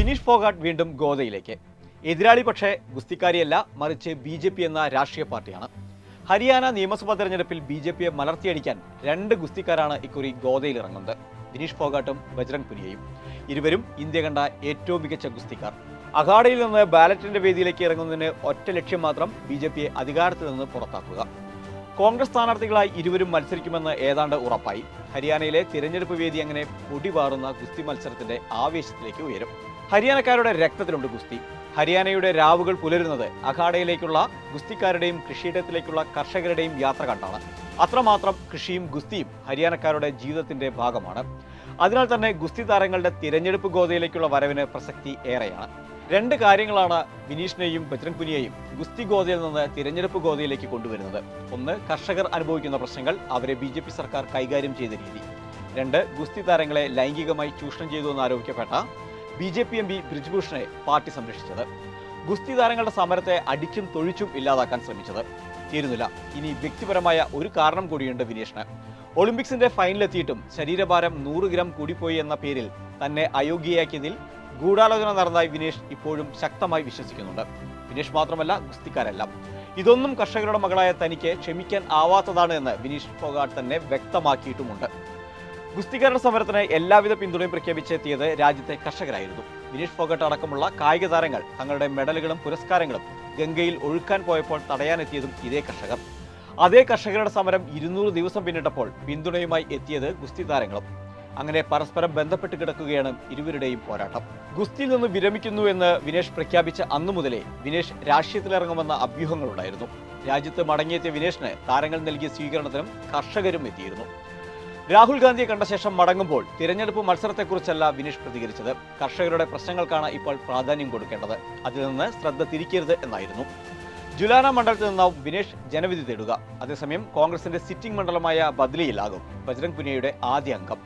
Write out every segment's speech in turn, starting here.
വിനീഷ് ഫോഗാട്ട് വീണ്ടും ഗോദയിലേക്ക് എതിരാളി പക്ഷേ ഗുസ്തിക്കാരിയല്ല മറിച്ച് ബി ജെ പി എന്ന രാഷ്ട്രീയ പാർട്ടിയാണ്. ഹരിയാന നിയമസഭാ തെരഞ്ഞെടുപ്പിൽ ബി ജെ പിയെ മലർത്തിയടിക്കാൻ രണ്ട് ഗുസ്തിക്കാരാണ് ഇക്കുറി ഗോദയിൽ ഇറങ്ങുന്നത് വിനീഷ് ഫോഗാട്ടും ബജ്രംഗ് പുരിയയും. ഇരുവരും ഇന്ത്യ കണ്ട ഏറ്റവും മികച്ച ഗുസ്തിക്കാർ. അഖാഡയിൽ നിന്ന് ബാലറ്റിന്റെ വേദിയിലേക്ക് ഇറങ്ങുന്നതിന് ഒറ്റ ലക്ഷ്യം മാത്രം ബി ജെ പിയെ അധികാരത്തിൽ നിന്ന് പുറത്താക്കുക. കോൺഗ്രസ് സ്ഥാനാർത്ഥികളായി ഇരുവരും മത്സരിക്കുമെന്ന് ഏതാണ്ട് ഉറപ്പായി. ഹരിയാനയിലെ തിരഞ്ഞെടുപ്പ് വേദി അങ്ങനെ പൊടിപാറുന്ന ഗുസ്തി മത്സരത്തിന്റെ ആവേശത്തിലേക്ക് ഉയരും. ഹരിയാനക്കാരുടെ രക്തത്തിലുണ്ട് ഗുസ്തി. ഹരിയാനയുടെ രാവുകൾ പുലരുന്നത് അഖാഡയിലേക്കുള്ള ഗുസ്തിക്കാരുടെയും കൃഷിയിടത്തിലേക്കുള്ള കർഷകരുടെയും യാത്ര കണ്ടാണ് അത്രമാത്രം കൃഷിയും ഗുസ്തിയും ഹരിയാനക്കാരുടെ ജീവിതത്തിന്റെ ഭാഗമാണ്. അതിനാൽ തന്നെ ഗുസ്തി താരങ്ങളുടെ തിരഞ്ഞെടുപ്പ് ഗോതയിലേക്കുള്ള വരവിന് പ്രസക്തി ഏറെയാണ്. രണ്ട് കാര്യങ്ങളാണ് വിനീഷിനെയും ബജ്രംഗ് പുനിയെയും ഗുസ്തി ഗോതയിൽ നിന്ന് തിരഞ്ഞെടുപ്പ് ഗോതയിലേക്ക് കൊണ്ടുവരുന്നത്. ഒന്ന് കർഷകർ അനുഭവിക്കുന്ന പ്രശ്നങ്ങൾ അവരെ ബി ജെ പി സർക്കാർ കൈകാര്യം ചെയ്ത രീതി. രണ്ട് ഗുസ്തി താരങ്ങളെ ലൈംഗികമായി ചൂഷണം ചെയ്തു എന്ന് ആരോപിക്കപ്പെട്ട B J P M P ബ്രിജ്ഭൂഷണെ party സംരക്ഷിച്ചത്. ഗുസ്തി താരങ്ങളുടെ സമരത്തെ അടിച്ചും തൊഴിച്ചും ഇല്ലാതാക്കാൻ ശ്രമിച്ചത്. തീരുന്നില്ല ഇനി വ്യക്തിപരമായ ഒരു കാരണം കൂടിയുണ്ട് വിനീഷിന്. ഒളിമ്പിക്സിന്റെ ഫൈനലെത്തിയിട്ടും ശരീരഭാരം നൂറ് ഗ്രാം കൂടിപ്പോയി എന്ന പേരിൽ തന്നെ അയോഗ്യയാക്കിയതിൽ ഗൂഢാലോചന നടന്നതായി വിനേഷ് ഇപ്പോഴും ശക്തമായി വിശ്വസിക്കുന്നുണ്ട്. വിനേഷ് മാത്രമല്ല ഗുസ്തിക്കാരെല്ലാം. ഇതൊന്നും കർഷകരുടെ മകളായ തനിക്ക് ക്ഷമിക്കാൻ ആവാത്തതാണ് എന്ന് വിനീഷ് ഫോഗാട്ട് തന്നെ വ്യക്തമാക്കിയിട്ടുമുണ്ട്. ഗുസ്തിക്കാരുടെ സമരത്തിന് എല്ലാവിധ പിന്തുണയും പ്രഖ്യാപിച്ചെത്തിയത് രാജ്യത്തെ കർഷകരായിരുന്നു. വിനീഷ് ഫോഗട്ട് അടക്കമുള്ള കായിക താരങ്ങൾ തങ്ങളുടെ മെഡലുകളും പുരസ്കാരങ്ങളും ഗംഗയിൽ ഒഴുക്കാൻ പോയപ്പോൾ തടയാനെത്തിയതും ഇതേ കർഷകർ. അതേ കർഷകരുടെ സമരം ഇരുന്നൂറ് ദിവസം പിന്നിട്ടപ്പോൾ പിന്തുണയുമായി എത്തിയത് ഗുസ്തി താരങ്ങളും. അങ്ങനെ പരസ്പരം ബന്ധപ്പെട്ട് കിടക്കുകയാണ് ഇരുവരുടെയും പോരാട്ടം. ഗുസ്തിയിൽ നിന്ന് വിരമിക്കുന്നു എന്ന് വിനേഷ് പ്രഖ്യാപിച്ച അന്നു മുതലേ വിനേഷ് രാഷ്ട്രീയത്തിലിറങ്ങുമെന്ന അഭ്യൂഹങ്ങളുണ്ടായിരുന്നു. രാജ്യത്ത് മടങ്ങിയെത്തിയ വിനേഷിന് താരങ്ങൾ നൽകിയ സ്വീകരണത്തിനും കർഷകരും എത്തിയിരുന്നു. രാഹുൽ ഗാന്ധിയെ കണ്ട ശേഷം മടങ്ങുമ്പോൾ തിരഞ്ഞെടുപ്പ് മത്സരത്തെക്കുറിച്ചല്ല വിനീഷ് പ്രതികരിച്ചത്. കർഷകരുടെ പ്രശ്നങ്ങൾക്കാണ് ഇപ്പോൾ പ്രാധാന്യം കൊടുക്കേണ്ടത്. അതിൽ നിന്ന് ശ്രദ്ധ തിരിക്കരുത് എന്നായിരുന്നു. ജുലാന മണ്ഡലത്തിൽ നിന്നാവും വിനേഷ് ജനവിധി തേടുക. അതേസമയം കോൺഗ്രസിന്റെ സിറ്റിംഗ് മണ്ഡലമായ ബദ്ലിയിലാകും ബജ്രംഗ് പുനിയയുടെ ആദ്യ അംഗം.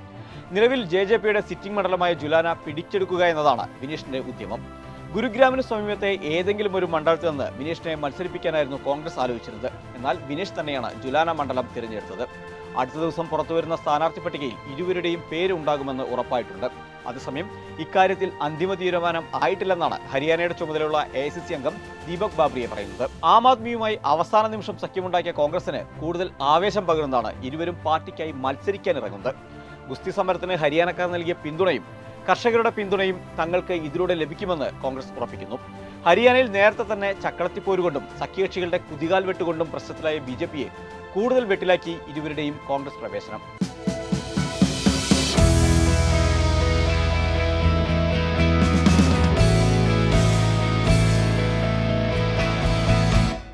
നിലവിൽ ജെ ജെ പിയുടെ സിറ്റിംഗ് മണ്ഡലമായ ജുലാന പിടിച്ചെടുക്കുക എന്നതാണ് വിനീഷിന്റെ ഉദ്യമം. ഗുരുഗ്രാമിന് സമീപത്തെ ഏതെങ്കിലും ഒരു മണ്ഡലത്തിൽ നിന്ന് വിനീഷിനെ മത്സരിപ്പിക്കാനായിരുന്നു കോൺഗ്രസ് ആലോചിച്ചിരുന്നത്. എന്നാൽ വിനീഷ് തന്നെയാണ് ജുലാന മണ്ഡലം തിരഞ്ഞെടുത്തത്. അടുത്ത ദിവസം പുറത്തുവരുന്ന സ്ഥാനാർത്ഥി പട്ടികയിൽ ഇരുവരുടെയും പേരുണ്ടാകുമെന്ന് ഉറപ്പായിട്ടുണ്ട്. അതേസമയം ഇക്കാര്യത്തിൽ അന്തിമ തീരുമാനം ആയിട്ടില്ലെന്നാണ് ഹരിയാനയുടെ ചുമതലയുള്ള എ സി സി അംഗം ദീപക് ബാബ്രിയെ പറയുന്നത്. ആം ആദ്മിയുമായി അവസാന നിമിഷം സഖ്യമുണ്ടാക്കിയ കോൺഗ്രസിന് കൂടുതൽ ആവേശം പകരുന്നതാണ് ഇരുവരും പാർട്ടിക്കായി മത്സരിക്കാനിറങ്ങുന്നത്. ഗുസ്തി സമരത്തിന് ഹരിയാനക്കാർ നൽകിയ പിന്തുണയും കർഷകരുടെ പിന്തുണയും തങ്ങൾക്ക് ഇതിലൂടെ ലഭിക്കുമെന്ന് കോൺഗ്രസ് ഉറപ്പിക്കുന്നു. ഹരിയാനയിൽ നേരത്തെ തന്നെ ചക്കളത്തിപ്പോരുകൊണ്ടും സഖ്യകക്ഷികളുടെ കുതികാൽ വെട്ടുകൊണ്ടും പ്രശ്നത്തിലായ ബി കൂടുതൽ വെട്ടിലാക്കി ഇരുവരുടെയും കോൺഗ്രസ് പ്രവേശനം.